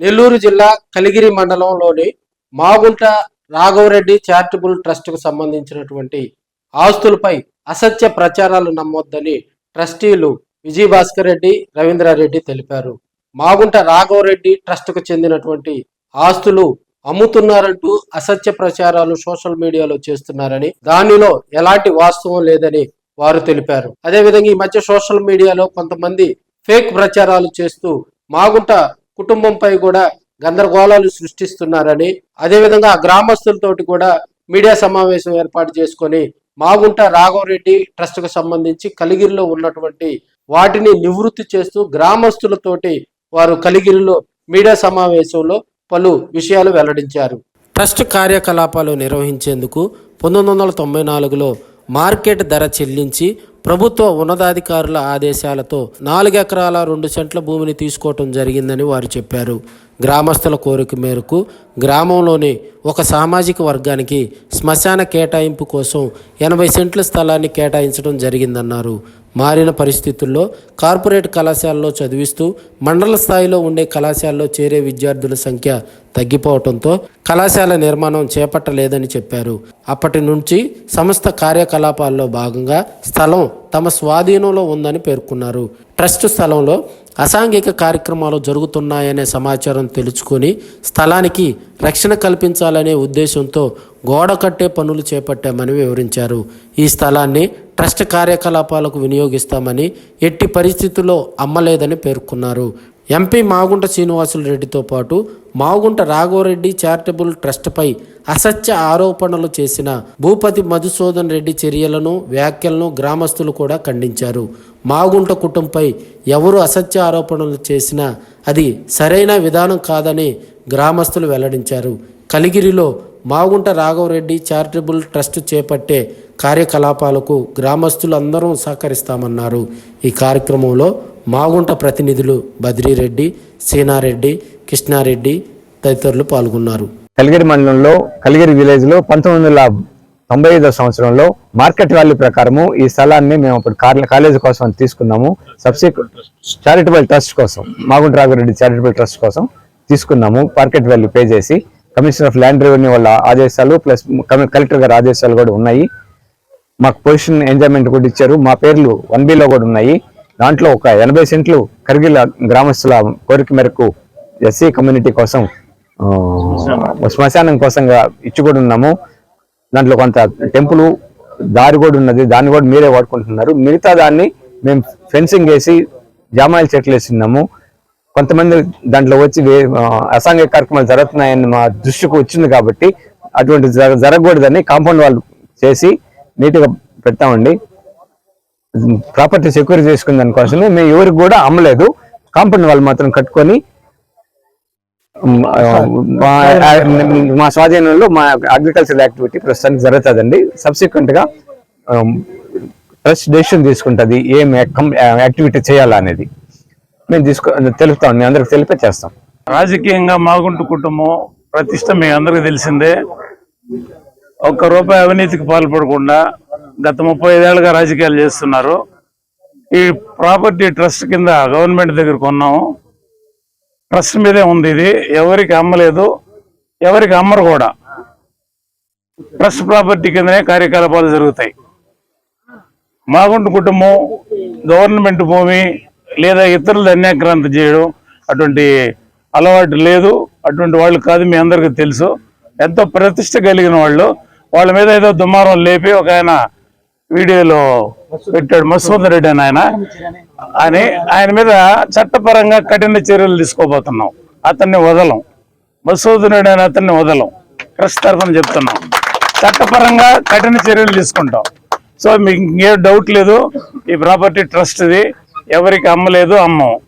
నెల్లూరు జిల్లా కలిగిరి మండలంలోని మాగుంట రాఘవరెడ్డి చారిటబుల్ ట్రస్టుకు సంబంధించినటువంటి ఆస్తులపై అసత్య ప్రచారాలు నమ్మొద్దని ట్రస్టీలు విజయభాస్కర్ రెడ్డి రవీంద్రారెడ్డి తెలిపారు. మాగుంట రాఘవరెడ్డి ట్రస్టుకు చెందినటువంటి ఆస్తులు అమ్ముతున్నారంటూ అసత్య ప్రచారాలు సోషల్ మీడియాలో చేస్తున్నారని దానిలో ఎలాంటి వాస్తవం లేదని వారు తెలిపారు. అదేవిధంగా ఈ మధ్య సోషల్ మీడియాలో కొంతమంది ఫేక్ ప్రచారాలు చేస్తూ మాగుంట కుటుంబంపై కూడా గందరగోళాలు సృష్టిస్తున్నారని అదేవిధంగా ఆ గ్రామస్తులతోటి కూడా మీడియా సమావేశం ఏర్పాటు చేసుకొని మాగుంట రాఘవరెడ్డి ట్రస్ట్కు సంబంధించి కలిగిరిలో ఉన్నటువంటి వాటిని నివృత్తి చేస్తూ గ్రామస్తులతోటి వారు కలిగిరిలో మీడియా సమావేశంలో పలు విషయాలు వెల్లడించారు. ట్రస్ట్ కార్యకలాపాలు నిర్వహించేందుకు పంతొమ్మిది వందల తొంభై నాలుగులో మార్కెట్ ధర చెల్లించి ప్రభుత్వ ఉన్నతాధికారుల ఆదేశాలతో నాలుగు ఎకరాల రెండు సెంట్ల భూమిని తీసుకోవటం జరిగిందని వారు చెప్పారు. గ్రామస్తుల కోరిక మేరకు గ్రామంలోని ఒక సామాజిక వర్గానికి శ్మశాన కేటాయింపు కోసం ఎనభై సెంట్ల స్థలాన్ని కేటాయించడం జరిగిందన్నారు. మారిన పరిస్థితుల్లో కార్పొరేట్ కళాశాలలో చదివిస్తూ మండల స్థాయిలో ఉండే కళాశాలలో చేరే విద్యార్థుల సంఖ్య తగ్గిపోవడంతో కళాశాల నిర్మాణం చేపట్టలేదని చెప్పారు. అప్పటి నుంచి సంస్థ కార్యకలాపాల్లో భాగంగా స్థలం తమ స్వాధీనంలో ఉందని పేర్కొన్నారు. ట్రస్ట్ స్థలంలో అసాంఘిక కార్యక్రమాలు జరుగుతున్నాయనే సమాచారం తెలుసుకొని స్థలానికి రక్షణ కల్పించాలనే ఉద్దేశంతో గోడ కట్టే పనులు చేపట్టామని వివరించారు. ఈ స్థలాన్ని ట్రస్ట్ కార్యకలాపాలకు వినియోగిస్తామని ఎట్టి పరిస్థితుల్లో అమ్మలేదని పేర్కొన్నారు. ఎంపీ మాగుంట శ్రీనివాసులు రెడ్డితో పాటు మాగుంట రాఘవరెడ్డి చారిటబుల్ ట్రస్ట్పై అసత్య ఆరోపణలు చేసిన భూపతి మధుసూదన్ రెడ్డి చర్యలను వ్యాఖ్యలను గ్రామస్తులు కూడా ఖండించారు. మాగుంట కుటుంబంపై ఎవరు అసత్య ఆరోపణలు చేసినా అది సరైన విధానం కాదని గ్రామస్తులు వెల్లడించారు. కలిగిరిలో మాగుంట రాఘవరెడ్డి చారిటబుల్ ట్రస్ట్ చేపట్టే కార్యకలాపాలకు గ్రామస్తులందరం సహకరిస్తామన్నారు. ఈ కార్యక్రమంలో మాగుంట ప్రతినిధులు బద్రిరెడ్డి సీనారెడ్డి కృష్ణారెడ్డి తదితరులు పాల్గొన్నారు. కలిగిరి మండలంలో కలిగిరి విలేజ్లో పంతొమ్మిది వందల తొంభై ఐదో సంవత్సరంలో మార్కెట్ వాల్యూ ప్రకారము ఈ స్థలాన్ని మేము అప్పుడు కార్- కాలేజీ కోసం తీసుకున్నాము. సబ్సిక్వెంట్ చారిటబుల్ ట్రస్ట్ కోసం మాగుంట రాఘరెడ్డి చారిటబుల్ ట్రస్ట్ కోసం తీసుకున్నాము. మార్కెట్ వాల్యూ పే చేసి కమిషనర్ ఆఫ్ ల్యాండ్ రెవెన్యూ వాళ్ళ ఆదేశాలు ప్లస్ కలెక్టర్ గారి ఆదేశాలు కూడా ఉన్నాయి. మాకు పొజిషన్ ఎంజాయ్మెంట్ కూడా ఇచ్చారు. మా పేర్లు వన్ బిలో కూడా ఉన్నాయి. దాంట్లో ఒక ఎనభై సెంట్లు కరిగిల గ్రామస్తుల కోరిక మేరకు ఎస్సీ కమ్యూనిటీ కోసం శ్మశానం కోసంగా ఇచ్చి కూడా ఉన్నాము. దాంట్లో కొంత టెంపుల్ దారి కూడా ఉన్నది. దాన్ని కూడా మీరే వాడుకుంటున్నారు. మిగతా దాన్ని మేము ఫెన్సింగ్ వేసి జామాయిల చెట్లు వేస్తున్నాము. కొంతమంది దాంట్లో వచ్చి అసాంఘిక కార్యక్రమాలు జరుగుతున్నాయని మా దృష్టికి వచ్చింది కాబట్టి అటువంటి జర- జరగకూడదని కాంపౌండ్ వాళ్ళు చేసి నీట్గా పెట్టామండి ప్రాపర్టీ సెక్యూర్ చేసుకుని దానికోసమే మేము ఎవరికి కూడా అమ్మలేదు. కాంపౌండ్ వాళ్ళు మాత్రం కట్టుకొని మా స్వాధీనంలో మా అగ్రికల్చర్ యాక్టివిటీ ప్రస్తుతానికి జరుగుతుందండి. సబ్సిక్వెంట్గా ట్రస్ట్ డెసిషన్ తీసుకుంటుంది ఏం యాక్టివిటీ చేయాలా అనేది. మేము తీసుకు తెలుపుతాం మేము అందరికి తెలిపే చేస్తాం. రాజకీయంగా మాగుంటు కుటుంబం ప్రతిష్ట మీ అందరికీ తెలిసిందే. ఒక్క రూపాయి అవినీతికి పాల్పడకుండా గత ముప్పై ఐదేళ్ళుగా రాజకీయాలు చేస్తున్నారు. ఈ ప్రాపర్టీ ట్రస్ట్ కింద గవర్నమెంట్ దగ్గర కొన్నాము. ట్రస్ట్ మీదే ఉంది ఇది. ఎవరికి అమ్మలేదు ఎవరికి అమ్మరు కూడా. ట్రస్ట్ ప్రాపర్టీ కిందనే కార్యకలాపాలు జరుగుతాయి. మాగుంటు కుటుంబం గవర్నమెంట్ భూమి లేదా ఇతరులు అన్యాక్రాంతి చేయడం అటువంటి అలవాటు లేదు. అటువంటి వాళ్ళు కాదు మీ అందరికీ తెలుసు. ఎంతో ప్రతిష్ట కలిగిన వాళ్ళు. వాళ్ళ మీద ఏదో దుమారం లేపి ఒక ఆయన వీడియోలో పెట్టాడు మసూద్ రెడ్డి అని ఆయన. అని ఆయన మీద చట్టపరంగా కఠిన చర్యలు తీసుకోబోతున్నాం. అతన్ని వదలం. మసూద్ రెడ్డి అని అతన్ని వదలం. ట్రస్ట్ తరఫున చెప్తున్నాం. చట్టపరంగా కఠిన చర్యలు తీసుకుంటాం. సో మీకు ఇంకేం డౌట్ లేదు. ఈ ప్రాపర్టీ ట్రస్ట్ ఇది ఎవరికి అమ్మలేదు అమ్మం.